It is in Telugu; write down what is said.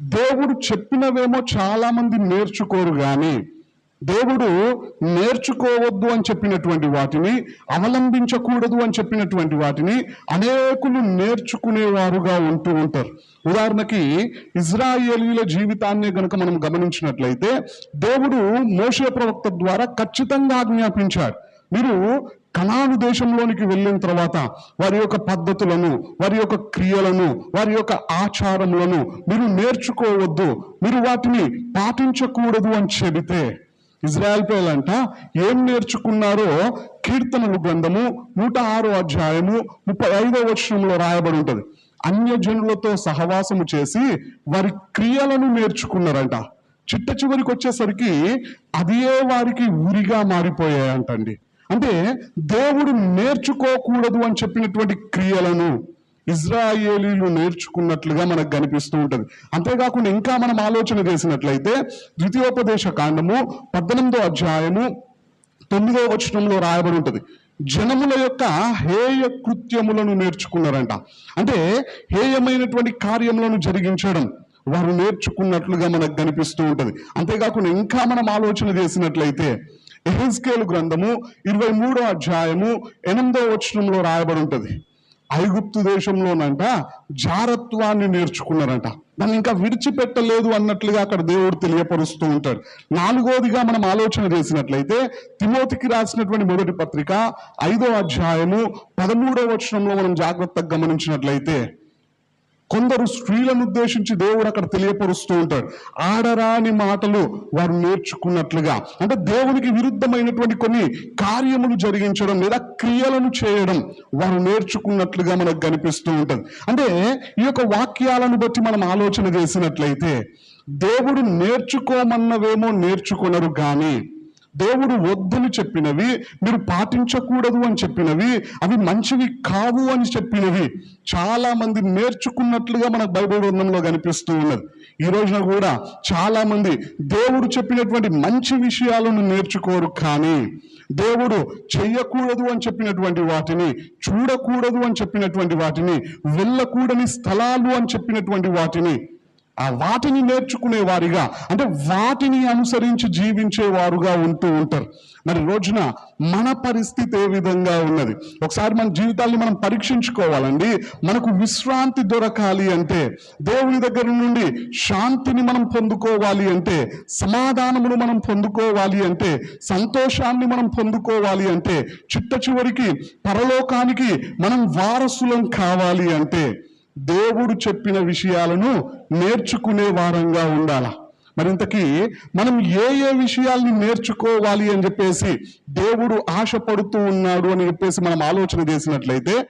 దేవుడు చెప్పినవేమో చాలా మంది నేర్చుకోరు కానీ దేవుడు నేర్చుకోవద్దు అని చెప్పినటువంటి వాటిని అవలంబించకూడదు అని చెప్పినటువంటి వాటిని అనేకులు నేర్చుకునేవారుగా ఉంటూ ఉంటారు. ఉదాహరణకి ఇజ్రాయేలీల జీవితాన్ని గనుక మనం గమనించినట్లయితే దేవుడు మోషే ప్రవక్త ద్వారా ఖచ్చితంగా ఆజ్ఞాపించాడు. మీరు కళాను దేశంలోనికి వెళ్ళిన తర్వాత వారి యొక్క పద్ధతులను వారి యొక్క క్రియలను వారి యొక్క ఆచారములను మీరు నేర్చుకోవద్దు. మీరు వాటిని పాటించకూడదు అని చెబితే ఇజ్రాయెల్ పిల్లలంట ఏం నేర్చుకున్నారో కీర్తనలు గ్రంథము నూట ఆరో అధ్యాయము ముప్పై ఐదో వచనంలో రాయబడి ఉంటుంది. అన్యజనులతో సహవాసము చేసి వారి క్రియలను నేర్చుకున్నారంట. చిట్ట చివరికి వచ్చేసరికి అదే వారికి ఉరిగా మారిపోయాయంటండి. అంటే దేవుడు నేర్చుకోకూడదు అని చెప్పినటువంటి క్రియలను ఇజ్రాయేలీలు నేర్చుకున్నట్లుగా మనకు కనిపిస్తూ ఉంటుంది. అంతేకాకుండా ఇంకా మనం ఆలోచన చేసినట్లయితే ద్వితీయోపదేశ కాండము పద్దెనిమిదో అధ్యాయము తొమ్మిదో వచనంలో రాయబడి ఉంటుంది. జనముల యొక్క హేయ కృత్యములను నేర్చుకున్నారంట. అంటే హేయమైనటువంటి కార్యములను జరిగించడం వారు నేర్చుకున్నట్లుగా మనకు కనిపిస్తూ ఉంటుంది. అంతేకాకుండా ఇంకా మనం ఆలోచన చేసినట్లయితే ఎహెజ్కేలు గ్రంథము ఇరవై మూడో అధ్యాయము ఎనిమిదో వచనంలో రాయబడి ఉంటుంది ఐగుప్తు దేశంలోనంట జారత్వాన్ని నేర్చుకున్నారంట. దాన్ని ఇంకా విడిచిపెట్టలేదు అన్నట్లుగా అక్కడ దేవుడు తెలియపరుస్తూ ఉంటాడు. నాలుగోదిగా మనం ఆలోచన చేసినట్లయితే తిమోతికి రాసినటువంటి మొదటి పత్రిక ఐదో అధ్యాయము పదమూడో వచనంలో మనం జాగ్రత్తగా గమనించినట్లయితే కొందరు స్త్రీలను ఉద్దేశించి దేవుడు అక్కడ తెలియపరుస్తూ ఉంటాడు. ఆడరాని మాటలు వారు నేర్చుకున్నట్లుగా. అంటే దేవునికి విరుద్ధమైనటువంటి కొన్ని కార్యములు జరిగించడం లేదా క్రియలను చేయడం వారు నేర్చుకున్నట్లుగా మనకు కనిపిస్తూ ఉంటుంది. అంటే ఈ యొక్క వాక్యాలను బట్టి మనం ఆలోచన చేసినట్లయితే దేవుడు నేర్చుకోమన్నవేమో నేర్చుకున్నారు కానీ దేవుడు వద్దని చెప్పినవి మీరు పాటించకూడదు అని చెప్పినవి అవి మంచివి కావు అని చెప్పినవి చాలా మంది నేర్చుకున్నట్లుగా మనకు బైబిల్ గ్రంథంలో కనిపిస్తూ ఉన్నది. ఈ రోజున కూడా చాలా మంది దేవుడు చెప్పినటువంటి మంచి విషయాలను నేర్చుకోరు కానీ దేవుడు చెయ్యకూడదు అని చెప్పినటువంటి వాటిని చూడకూడదు అని చెప్పినటువంటి వాటిని వెళ్ళకూడని స్థలాలు అని చెప్పినటువంటి వాటిని ఆ వాటిని నేర్చుకునే వారిగా అంటే వాటిని అనుసరించి జీవించే వారుగా ఉంటూ ఉంటారు. మరి రోజున మన పరిస్థితి ఏ విధంగా ఉన్నది? ఒకసారి మన జీవితాన్ని మనం పరీక్షించుకోవాలండి. మనకు విశ్రాంతి దొరకాలి అంటే దేవుని దగ్గర నుండి శాంతిని మనం పొందుకోవాలి అంటే సమాధానమును మనం పొందుకోవాలి అంటే సంతోషాన్ని మనం పొందుకోవాలి అంటే చిట్ట చివరికి పరలోకానికి మనం వారసులం కావాలి అంటే దేవుడు చెప్పిన విషయాలను నేర్చుకునే వారంగా ఉండాల. మరింతకీ మనం ఏ ఏ విషయాల్ని నేర్చుకోవాలి అని చెప్పేసి దేవుడు ఆశపడుతూ ఉన్నాడు అని చెప్పేసి మనం ఆలోచన చేసినట్లయితే